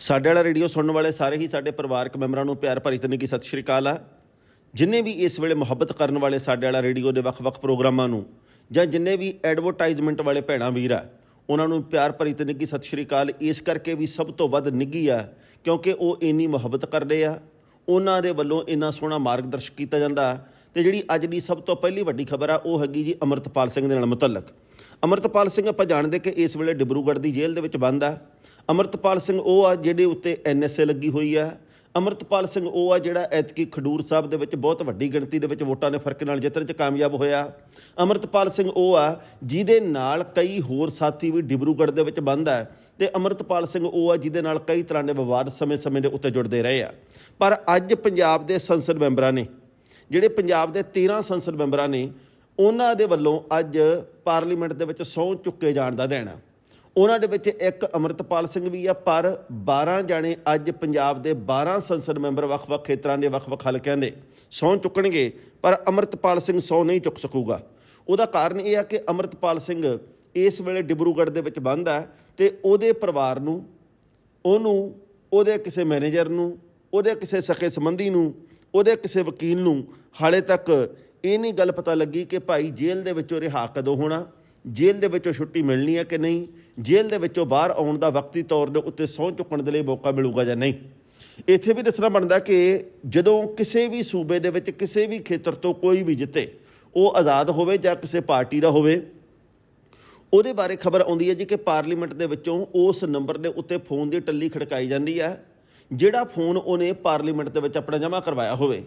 ਸਾਡੇ ਵਾਲਾ ਰੇਡੀਓ ਸੁਣਨ ਵਾਲੇ ਸਾਰੇ ਹੀ ਸਾਡੇ ਪਰਿਵਾਰਕ ਮੈਂਬਰਾਂ ਨੂੰ ਪਿਆਰ ਭਰੀ ਤਨਕੀ ਸਤਿ ਸ਼੍ਰੀ ਅਕਾਲ ਆ। ਜਿੰਨੇ ਵੀ ਇਸ ਵੇਲੇ ਮੁਹੱਬਤ ਕਰਨ ਵਾਲੇ ਸਾਡੇ ਵਾਲਾ ਰੇਡੀਓ ਦੇ ਵੱਖ-ਵੱਖ ਪ੍ਰੋਗਰਾਮਾਂ ਨੂੰ ਜਾਂ ਜਿੰਨੇ ਵੀ ਐਡਵਰਟਾਈਜ਼ਮੈਂਟ ਵਾਲੇ ਭੈਣਾਂ ਵੀਰ ਆ, ਉਹਨਾਂ ਨੂੰ ਪਿਆਰ ਭਰੀ ਤਨਕੀ ਸਤਿ ਸ਼੍ਰੀ ਅਕਾਲ। ਇਸ ਕਰਕੇ ਵੀ ਸਭ ਤੋਂ ਵੱਧ ਨਿੱਗੀ ਆ, ਕਿਉਂਕਿ ਉਹ ਇੰਨੀ ਮੁਹੱਬਤ ਕਰਦੇ ਆ। ਉਹਨਾਂ ਦੇ ਵੱਲੋਂ ਇੰਨਾ ਸੋਹਣਾ ਮਾਰਗਦਰਸ਼ਕ ਕੀਤਾ ਜਾਂਦਾ ਤੇ ਜਿਹੜੀ ਅੱਜ ਦੀ ਸਭ ਤੋਂ ਪਹਿਲੀ ਵੱਡੀ ਖਬਰ ਆ, ਉਹ ਹੈਗੀ ਜੀ ਅਮਰਤਪਾਲ ਸਿੰਘ ਦੇ ਨਾਲ ਮੁਤਲਕ। ਅਮਰਤਪਾਲ ਸਿੰਘ ਆਪਾਂ ਜਾਣਦੇ ਕਿ ਇਸ ਵੇਲੇ ਡਿਬਰੂਗੜ੍ਹ ਦੀ ਜੇਲ੍ਹ ਦੇ ਵਿੱਚ ਬੰਦ ਆ। ਅਮਰਤਪਾਲ ਸਿੰਘ ਉਹ ਆ ਜਿਹਦੇ ਉੱਤੇ ਐਨਐਸਏ ਲੱਗੀ ਹੋਈ ਆ। ਅਮਰਤਪਾਲ ਸਿੰਘ ਉਹ ਆ ਜਿਹੜਾ ਐਤਕੀ ਖਡੂਰ ਸਾਹਿਬ ਦੇ ਵਿੱਚ ਬਹੁਤ ਵੱਡੀ ਗਿਣਤੀ ਦੇ ਵਿੱਚ ਵੋਟਾਂ ਦੇ ਫ਼ਰਕ ਨਾਲ ਜਿੱਤਣ 'ਚ ਕਾਮਯਾਬ ਹੋਇਆ। ਅਮਰਤਪਾਲ ਸਿੰਘ ਉਹ ਆ ਜਿਹਦੇ ਨਾਲ ਕਈ ਹੋਰ ਸਾਥੀ ਵੀ ਡਿਬਰੂਗੜ੍ਹ ਦੇ ਵਿੱਚ ਬੰਦ ਆ ਤੇ ਅਮਰਤਪਾਲ ਸਿੰਘ ਉਹ ਆ ਜਿਹਦੇ ਨਾਲ ਕਈ ਤਰ੍ਹਾਂ ਦੇ ਵਿਵਾਦ ਸਮੇਂ-ਸਮੇਂ ਦੇ ਉੱਤੇ ਜੁੜਦੇ ਰਹੇ ਆ। ਪਰ ਅੱਜ ਪੰਜਾਬ ਦੇ ਸੰਸਦ ਮੈਂਬਰਾਂ ਨੇ, ਜਿਹੜੇ ਪੰਜਾਬ ਦੇ 13 ਸੰਸਦ ਮੈਂਬਰਾਂ ਨੇ ਉਹਨਾਂ ਦੇ ਵੱਲੋਂ ਅੱਜ ਪਾਰਲੀਮੈਂਟ ਦੇ ਵਿੱਚ ਸਹੁੰ ਚੁੱਕੇ ਜਾਣ ਦਾ ਦਿਨ। ਉਹਨਾਂ ਦੇ ਵਿੱਚ ਇੱਕ ਅਮਰਤਪਾਲ ਸਿੰਘ ਵੀ ਆ, ਪਰ 12 ਜਾਣੇ ਅੱਜ ਪੰਜਾਬ ਦੇ 12 ਸੰਸਦ ਮੈਂਬਰ ਵੱਖ-ਵੱਖ ਖੇਤਰਾਂ ਦੇ ਵੱਖ-ਵੱਖ ਹਲਕਿਆਂ ਦੇ ਸਹੁੰ ਚੁੱਕਣਗੇ, ਪਰ ਅਮਰਤਪਾਲ ਸਿੰਘ ਸਹੁੰ ਨਹੀਂ ਚੁੱਕ ਸਕੂਗਾ। ਉਹਦਾ ਕਾਰਨ ਇਹ ਆ ਕਿ ਅਮਰਤਪਾਲ ਸਿੰਘ ਇਸ ਵੇਲੇ ਡਿਬਰੂਗੜ੍ਹ ਦੇ ਵਿੱਚ ਬੰਦ ਹੈ ਤੇ ਉਹਦੇ ਪਰਿਵਾਰ ਨੂੰ, ਉਹਨੂੰ, ਉਹਦੇ ਕਿਸੇ ਮੈਨੇਜਰ ਨੂੰ, ਉਹਦੇ ਕਿਸੇ ਸਕੇ ਸੰਬੰਧੀ ਨੂੰ, ਉਹਦੇ ਕਿਸੇ ਵਕੀਲ ਨੂੰ ਹਾਲੇ ਤੱਕ ਇਹ ਨਹੀਂ ਗੱਲ ਪਤਾ ਲੱਗੀ ਕਿ ਭਾਈ ਜੇਲ੍ਹ ਦੇ ਵਿੱਚੋਂ ਰਿਹਾ ਕਦੋਂ ਹੋਣਾ? ਜੇਲ੍ਹ ਦੇ ਵਿੱਚੋਂ ਛੁੱਟੀ ਮਿਲਣੀ ਹੈ ਕਿ ਨਹੀਂ? ਜੇਲ੍ਹ ਦੇ ਵਿੱਚੋਂ ਬਾਹਰ ਆਉਣ ਦਾ ਵਕਤੀ ਤੌਰ ਦੇ ਉੱਤੇ ਸਹੁੰ ਚੁੱਕਣ ਦੇ ਲਈ ਮੌਕਾ ਮਿਲੂਗਾ ਜਾਂ ਨਹੀਂ? ਇੱਥੇ ਵੀ ਦੱਸਣਾ ਬਣਦਾ ਕਿ ਜਦੋਂ ਕਿਸੇ ਵੀ ਸੂਬੇ ਦੇ ਵਿੱਚ ਕਿਸੇ ਵੀ ਖੇਤਰ ਤੋਂ ਕੋਈ ਵੀ ਜਿੱਤੇ, ਉਹ ਆਜ਼ਾਦ ਹੋਵੇ ਜਾਂ ਕਿਸੇ ਪਾਰਟੀ ਦਾ ਹੋਵੇ, ਉਹਦੇ ਬਾਰੇ ਖਬਰ ਆਉਂਦੀ ਹੈ ਜੀ ਕਿ ਪਾਰਲੀਮੈਂਟ ਦੇ ਵਿੱਚੋਂ ਉਸ ਨੰਬਰ ਦੇ ਉੱਤੇ ਫੋਨ ਦੀ ਟੱਲੀ ਖੜਕਾਈ ਜਾਂਦੀ ਹੈ, ਜਿਹੜਾ ਫੋਨ ਉਹਨੇ ਪਾਰਲੀਮੈਂਟ ਦੇ ਵਿੱਚ ਆਪਣਾ ਜਮ੍ਹਾਂ ਕਰਵਾਇਆ ਹੋਵੇ।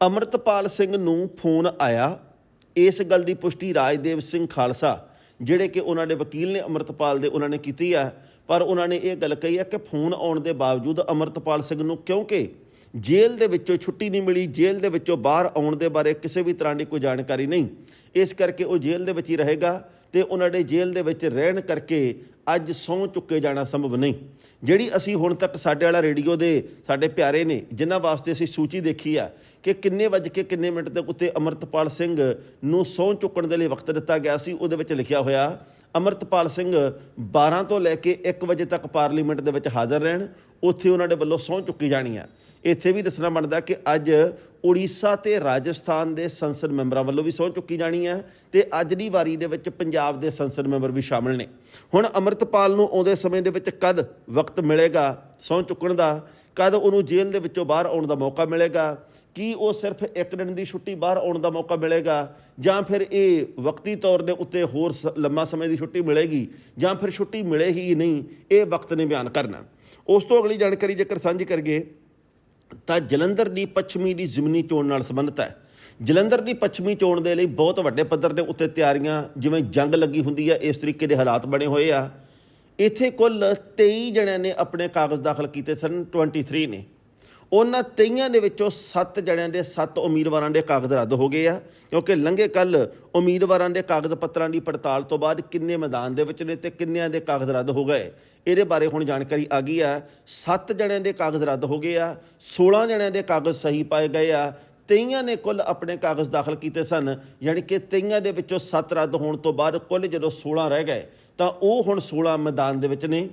ਅਮਰਤਪਾਲ ਸਿੰਘ ਨੂੰ ਫੋਨ ਆਇਆ। ਇਸ ਗੱਲ ਦੀ ਪੁਸ਼ਟੀ ਰਾਜਦੇਵ ਸਿੰਘ ਖਾਲਸਾ, ਜਿਹੜੇ ਕਿ ਉਹਨਾਂ ਦੇ ਵਕੀਲ ਨੇ ਅਮਰਤਪਾਲ ਦੇ, ਉਹਨਾਂ ਨੇ ਕੀਤੀ ਆ। ਪਰ ਉਹਨਾਂ ਨੇ ਇਹ ਗੱਲ ਕਹੀ ਹੈ ਕਿ ਫੋਨ ਆਉਣ ਦੇ ਬਾਵਜੂਦ ਅਮਰਤਪਾਲ ਸਿੰਘ ਨੂੰ ਕਿਉਂਕਿ ਜੇਲ੍ਹ ਦੇ ਵਿੱਚੋਂ ਛੁੱਟੀ ਨਹੀਂ ਮਿਲੀ, ਜੇਲ੍ਹ ਦੇ ਵਿੱਚੋਂ ਬਾਹਰ ਆਉਣ ਦੇ ਬਾਰੇ ਕਿਸੇ ਵੀ ਤਰ੍ਹਾਂ ਦੀ ਕੋਈ ਜਾਣਕਾਰੀ ਨਹੀਂ। ਇਸ ਕਰਕੇ ਉਹ ਜੇਲ੍ਹ ਦੇ ਵਿੱਚ ਹੀ ਰਹੇਗਾ ਤੇ ਉਹਨਾਂ ਦੇ ਜੇਲ੍ਹ ਦੇ ਵਿੱਚ ਰਹਿਣ ਕਰਕੇ ਅੱਜ ਸਹੁੰ ਚੁੱਕੇ ਜਾਣਾ ਸੰਭਵ ਨਹੀਂ। ਜਿਹੜੀ ਅਸੀਂ ਹੁਣ ਤੱਕ ਸਾਡੇ ਵਾਲਾ ਰੇਡੀਓ ਦੇ ਸਾਡੇ ਪਿਆਰੇ ਨੇ, ਜਿਨ੍ਹਾਂ ਵਾਸਤੇ ਅਸੀਂ ਸੂਚੀ ਦੇਖੀ ਆ ਕਿ ਕਿੰਨੇ ਵਜੇ ਕੇ ਕਿੰਨੇ ਮਿੰਟ ਦੇ ਉੱਤੇ ਅਮਰਤਪਾਲ ਸਿੰਘ ਨੂੰ ਸਹੁੰ ਚੁੱਕਣ ਦੇ ਲਈ ਵਕਤ ਦਿੱਤਾ ਗਿਆ ਸੀ, ਉਹਦੇ ਵਿੱਚ ਲਿਖਿਆ ਹੋਇਆ ਅਮਰਤਪਾਲ ਸਿੰਘ 12 ਤੋਂ ਲੈ ਕੇ 1 ਵਜੇ ਤੱਕ ਪਾਰਲੀਮੈਂਟ ਦੇ ਵਿੱਚ ਹਾਜ਼ਰ ਰਹਿਣ, ਉੱਥੇ ਉਹਨਾਂ ਦੇ ਵੱਲੋਂ ਸਹੁੰ ਚੁੱਕੀ ਜਾਣੀ ਹੈ। ਇੱਥੇ ਵੀ ਦੱਸਣਾ ਬਣਦਾ ਕਿ ਅੱਜ ਉੜੀਸਾ ਤੇ ਰਾਜਸਥਾਨ ਦੇ ਸੰਸਦ ਮੈਂਬਰਾਂ ਵੱਲੋਂ ਵੀ ਸਹੁੰ ਚੁੱਕੀ ਜਾਣੀ ਹੈ ਤੇ ਅੱਜ ਦੀ ਵਾਰੀ ਦੇ ਵਿੱਚ ਪੰਜਾਬ ਦੇ ਸੰਸਦ ਮੈਂਬਰ ਵੀ ਸ਼ਾਮਲ ਨੇ। ਹੁਣ ਅਮਰਤਪਾਲ ਨੂੰ ਆਉਂਦੇ ਸਮੇਂ ਦੇ ਵਿੱਚ ਕਦ ਵਕਤ ਮਿਲੇਗਾ ਸਹੁੰ ਚੁੱਕਣ ਦਾ, ਕਦ ਉਹਨੂੰ ਜੇਲ੍ਹ ਦੇ ਵਿੱਚੋਂ ਬਾਹਰ ਆਉਣ ਦਾ ਮੌਕਾ ਮਿਲੇਗਾ ਕੀ ਉਹ ਸਿਰਫ ਇੱਕ ਦਿਨ ਦੀ ਛੁੱਟੀ ਬਾਹਰ ਆਉਣ ਦਾ ਮੌਕਾ ਮਿਲੇਗਾ? ਜਾਂ ਫਿਰ ਇਹ ਵਕਤੀ ਤੌਰ ਦੇ ਉੱਤੇ ਹੋਰ ਸ- ਲੰਮਾ ਸਮੇਂ ਦੀ ਛੁੱਟੀ ਮਿਲੇਗੀ? ਜਾਂ ਫਿਰ ਛੁੱਟੀ ਮਿਲੇ ਹੀ ਨਹੀਂ, ਇਹ ਵਕਤ ਨੇ ਬਿਆਨ ਕਰਨਾ। ਉਸ ਤੋਂ ਅਗਲੀ ਜਾਣਕਾਰੀ ਜੇਕਰ ਸਾਂਝੀ ਕਰੀਏ, ਤਾਂ ਜਲੰਧਰ ਦੀ ਪੱਛਮੀ ਦੀ ਜ਼ਿਮਨੀ ਚੋਣ ਨਾਲ ਸੰਬੰਧਿਤ ਹੈ। ਜਲੰਧਰ ਦੀ ਪੱਛਮੀ ਚੋਣ ਦੇ ਲਈ ਬਹੁਤ ਵੱਡੇ ਪੱਧਰ ਦੇ ਉੱਤੇ ਤਿਆਰੀਆਂ, ਜਿਵੇਂ ਜੰਗ ਲੱਗੀ ਹੁੰਦੀ ਹੈ ਇਸ ਤਰੀਕੇ ਦੇ ਹਾਲਾਤ ਬਣੇ ਹੋਏ ਆ। ਇੱਥੇ ਕੁੱਲ 23 ਜਣਿਆਂ ਨੇ ਆਪਣੇ ਕਾਗਜ਼ ਦਾਖਲ ਕੀਤੇ ਸਨ 23 ਨੇ। ਉਹਨਾਂ 23 ਦੇ ਵਿੱਚੋਂ 7 ਜਣਿਆਂ ਦੇ 7 ਉਮੀਦਵਾਰਾਂ ਦੇ ਕਾਗਜ਼ ਰੱਦ ਹੋ ਗਏ ਆ। ਕਿਉਂਕਿ ਲੰਘੇ ਕੱਲ ਉਮੀਦਵਾਰਾਂ ਦੇ ਕਾਗਜ਼ ਪੱਤਰਾਂ ਦੀ ਪੜਤਾਲ ਤੋਂ ਬਾਅਦ ਕਿੰਨੇ ਮੈਦਾਨ ਦੇ ਵਿੱਚ ਨੇ ਤੇ ਕਿੰਨਿਆਂ ਦੇ ਕਾਗਜ਼ ਰੱਦ ਹੋ ਗਏ। ਇਹਦੇ ਬਾਰੇ ਹੁਣ ਜਾਣਕਾਰੀ ਆ ਗਈ ਆ। 7 ਜਣਿਆਂ ਦੇ ਕਾਗਜ਼ ਰੱਦ ਹੋ ਗਏ ਆ 16 ਜਣਿਆਂ ਦੇ ਕਾਗਜ਼ ਸਹੀ ਪਾਏ ਗਏ ਆ। ਤੇਈਆਂ ਨੇ ਕੁੱਲ ਆਪਣੇ ਕਾਗਜ਼ ਦਾਖਲ ਕੀਤੇ ਸਨ, ਯਾਨੀ ਕਿ ਤੇਈਆਂ ਦੇ ਵਿੱਚੋਂ 7 ਰੱਦ ਹੋਣ ਤੋਂ ਬਾਅਦ ਕੁੱਲ ਜਦੋਂ 16 ਰਹਿ ਗਏ, ਤਾਂ ਉਹ ਹੁਣ 16 ਮੈਦਾਨ ਦੇ ਵਿੱਚ ਨੇ।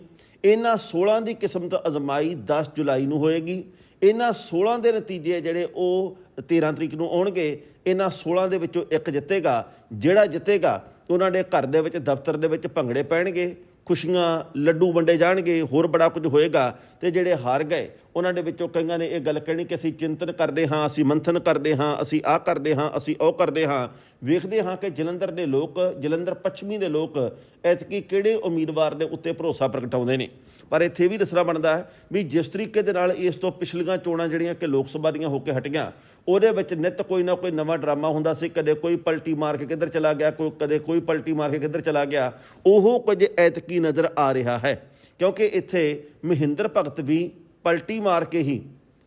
ਇਹਨਾਂ 16 ਦੀ ਕਿਸਮਤ ਅਜ਼ਮਾਈ 10 ਜੁਲਾਈ ਨੂੰ ਹੋਏਗੀ। ਇਹਨਾਂ 16 ਦੇ ਨਤੀਜੇ ਜਿਹੜੇ ਉਹ 13 ਤਰੀਕ ਨੂੰ ਆਉਣਗੇ, ਇਹਨਾਂ 16 ਦੇ ਵਿੱਚੋਂ ਇੱਕ ਜਿੱਤੇਗਾ। ਜਿਹੜਾ ਜਿੱਤੇਗਾ, ਉਹਨਾਂ ਦੇ ਘਰ ਦੇ ਵਿੱਚ, ਦਫ਼ਤਰ ਦੇ ਵਿੱਚ ਭੰਗੜੇ ਪੈਣਗੇ, ਖੁਸ਼ੀਆਂ, ਲੱਡੂ ਵੰਡੇ ਜਾਣਗੇ, ਹੋਰ ਬੜਾ ਕੁਝ ਹੋਏਗਾ ਤੇ ਜਿਹੜੇ ਹਾਰ ਗਏ ਉਹਨਾਂ ਦੇ ਵਿੱਚੋਂ ਕਈਆਂ ਨੇ ਇਹ ਗੱਲ ਕਹਿਣੀ ਕਿ ਅਸੀਂ ਚਿੰਤਨ ਕਰਦੇ ਹਾਂ, ਅਸੀਂ ਮੰਥਨ ਕਰਦੇ ਹਾਂ, ਅਸੀਂ ਆਹ ਕਰਦੇ ਹਾਂ, ਅਸੀਂ ਉਹ ਕਰਦੇ ਹਾਂ। ਵੇਖਦੇ ਹਾਂ ਕਿ ਜਲੰਧਰ ਦੇ ਲੋਕ, ਜਲੰਧਰ ਪੱਛਮੀ ਦੇ ਲੋਕ ਐਤਕੀ ਕਿਹੜੇ ਉਮੀਦਵਾਰ ਦੇ ਉੱਤੇ ਭਰੋਸਾ ਪ੍ਰਗਟਾਉਂਦੇ ਨੇ? ਪਰ ਇੱਥੇ ਵੀ ਦੱਸਣਾ ਬਣਦਾ ਹੈ ਵੀ ਜਿਸ ਤਰੀਕੇ ਦੇ ਨਾਲ ਇਸ ਤੋਂ ਪਿਛਲੀਆਂ ਚੋਣਾਂ ਜਿਹੜੀਆਂ ਕਿ ਲੋਕ ਸਭਾ ਦੀਆਂ ਹੋ ਕੇ ਹਟੀਆਂ ਉਹਦੇ ਵਿੱਚ ਨਿਤ ਕੋਈ ਨਾ ਕੋਈ ਨਵਾਂ ਡਰਾਮਾ ਹੁੰਦਾ ਸੀ। ਕਦੇ ਕੋਈ ਪਲਟੀ ਮਾਰ ਕੇ ਕਿੱਧਰ ਚਲਾ ਗਿਆ, ਕੋਈ ਕਦੇ ਕੋਈ ਪਲਟੀ ਮਾਰ ਕੇ ਕਿੱਧਰ ਚਲਾ ਗਿਆ। ਉਹ ਕੁਝ ਐਤਕੀ ਨਜ਼ਰ ਆ ਰਿਹਾ ਹੈ। ਕਿਉਂਕਿ ਇੱਥੇ ਮਹਿੰਦਰ ਭਗਤ ਵੀ ਪਲਟੀ ਮਾਰ ਕੇ ਹੀ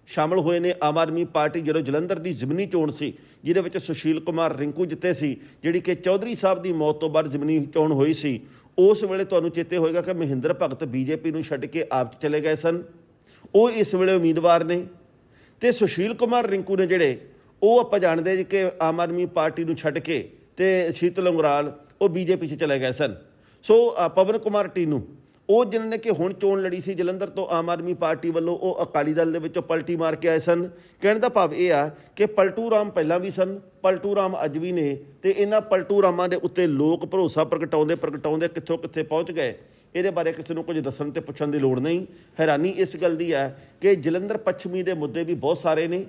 ਸ਼ਾਮਲ ਹੋਏ ਨੇ ਆਮ ਆਦਮੀ ਪਾਰਟੀ ਜਦੋਂ ਜਲੰਧਰ ਦੀ ਜ਼ਿਮਨੀ ਚੋਣ ਸੀ, ਜਿਹਦੇ ਵਿੱਚ ਸੁਸ਼ੀਲ ਕੁਮਾਰ ਰਿੰਕੂ ਜਿੱਤੇ ਸੀ, ਜਿਹੜੀ ਕਿ ਚੌਧਰੀ ਸਾਹਿਬ ਦੀ ਮੌਤ ਤੋਂ ਬਾਅਦ ਜ਼ਿਮਨੀ ਚੋਣ ਹੋਈ ਸੀ, ਉਸ ਵੇਲੇ ਤੁਹਾਨੂੰ ਚੇਤੇ ਹੋਏਗਾ ਕਿ ਮਹਿੰਦਰ ਭਗਤ ਬੀਜੇਪੀ ਨੂੰ ਛੱਡ ਕੇ ਆਪ 'ਚ ਚਲੇ ਗਏ ਸਨ। ਉਹ ਇਸ ਵੇਲੇ ਉਮੀਦਵਾਰ ਨੇ ਤੇ ਸੁਸ਼ੀਲ ਕੁਮਾਰ ਰਿੰਕੂ ਨੇ ਜਿਹੜੇ, ਉਹ ਆਪਾਂ ਜਾਣਦੇ ਜੀ ਕਿ ਆਮ ਆਦਮੀ ਪਾਰਟੀ ਨੂੰ ਛੱਡ ਕੇ ਤੇ ਸ਼ੀਤਲ ਉਂਗਰਾਲ ਉਹ ਬੀਜੇਪੀ 'ਚ ਚਲੇ ਗਏ ਸਨ। ਸੋ ਪਵਨ ਕੁਮਾਰ ਟੀਨੂ ਉਹ ਜਿਨ੍ਹਾਂ ਨੇ ਕਿ ਹੁਣ ਚੋਣ ਲੜੀ ਸੀ, ਜਲੰਧਰ ਤੋਂ ਆਮ ਆਦਮੀ ਪਾਰਟੀ ਵੱਲੋਂ ਉਹ ਅਕਾਲੀ ਦਲ ਦੇ ਵਿੱਚੋਂ ਪਲਟੀ ਮਾਰ ਕੇ ਆਏ ਸਨ। ਕਹਿਣ ਦਾ ਭਾਵ ਇਹ ਆ ਕਿ ਪਲਟੂ ਰਾਮ ਪਹਿਲਾਂ ਵੀ ਸਨ ਪਲਟੂ ਰਾਮ ਅੱਜ ਵੀ ਨੇ ਤੇ ਇਹਨਾਂ ਪਲਟੂ ਰਾਮਾਂ ਦੇ ਉੱਤੇ ਲੋਕ ਭਰੋਸਾ ਪ੍ਰਗਟਾਉਂਦੇ ਪ੍ਰਗਟਾਉਂਦੇ ਕਿੱਥੋਂ ਕਿੱਥੇ ਪਹੁੰਚ ਗਏ? ਇਹਦੇ ਬਾਰੇ ਕਿਸੇ ਨੂੰ ਕੁਝ ਦੱਸਣ ਤੇ ਪੁੱਛਣ ਦੀ ਲੋੜ ਨਹੀਂ। ਹੈਰਾਨੀ ਇਸ ਗੱਲ ਦੀ ਹੈ ਕਿ ਜਲੰਧਰ ਪੱਛਮੀ ਦੇ ਮੁੱਦੇ ਵੀ ਬਹੁਤ ਸਾਰੇ ਨੇ।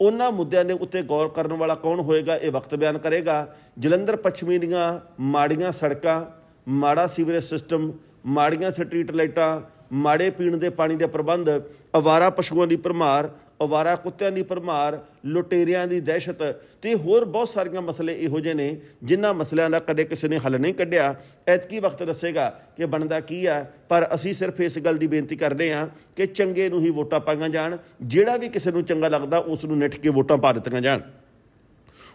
ਉਹਨਾਂ ਮੁੱਦਿਆਂ ਦੇ ਉੱਤੇ ਗੌਰ ਕਰਨ ਵਾਲਾ ਕੌਣ ਹੋਏਗਾ, ਇਹ ਵਕਤ ਬਿਆਨ ਕਰੇਗਾ। ਜਲੰਧਰ ਪੱਛਮੀ ਦੀਆਂ ਮਾੜੀਆਂ ਸੜਕਾਂ ਮਾੜਾ ਸੀਵਰੇਜ ਸਿਸਟਮ, ਮਾੜੀਆਂ ਸਟਰੀਟ ਲਾਈਟਾਂ, ਮਾੜੇ ਪੀਣ ਦੇ ਪਾਣੀ ਦੇ ਪ੍ਰਬੰਧ, ਅਵਾਰਾ ਪਸ਼ੂਆਂ ਦੀ ਭਰਮਾਰ, ਅਵਾਰਾ ਕੁੱਤਿਆਂ ਦੀ ਭਰਮਾਰ, ਲੁਟੇਰਿਆਂ ਦੀ ਦਹਿਸ਼ਤ ਤੇ ਹੋਰ ਬਹੁਤ ਸਾਰੀਆਂ ਮਸਲੇ ਇਹੋ ਜਿਹੇ ਨੇ, ਜਿਨ੍ਹਾਂ ਮਸਲਿਆਂ ਦਾ ਕਦੇ ਕਿਸੇ ਨੇ ਹੱਲ ਨਹੀਂ ਕੱਢਿਆ। ਐਤਕੀ ਵਕਤ ਦੱਸੇਗਾ ਕਿ ਬਣਦਾ ਕੀ ਆ, ਪਰ ਅਸੀਂ ਸਿਰਫ ਇਸ ਗੱਲ ਦੀ ਬੇਨਤੀ ਕਰਦੇ ਹਾਂ ਕਿ ਚੰਗੇ ਨੂੰ ਹੀ ਵੋਟਾਂ ਪਾਈਆਂ ਜਾਣ, ਜਿਹੜਾ ਵੀ ਕਿਸੇ ਨੂੰ ਚੰਗਾ ਲੱਗਦਾ ਉਸ ਨੂੰ ਨਿੱਠ ਕੇ ਵੋਟਾਂ ਪਾ ਦਿੱਤੀਆਂ ਜਾਣ।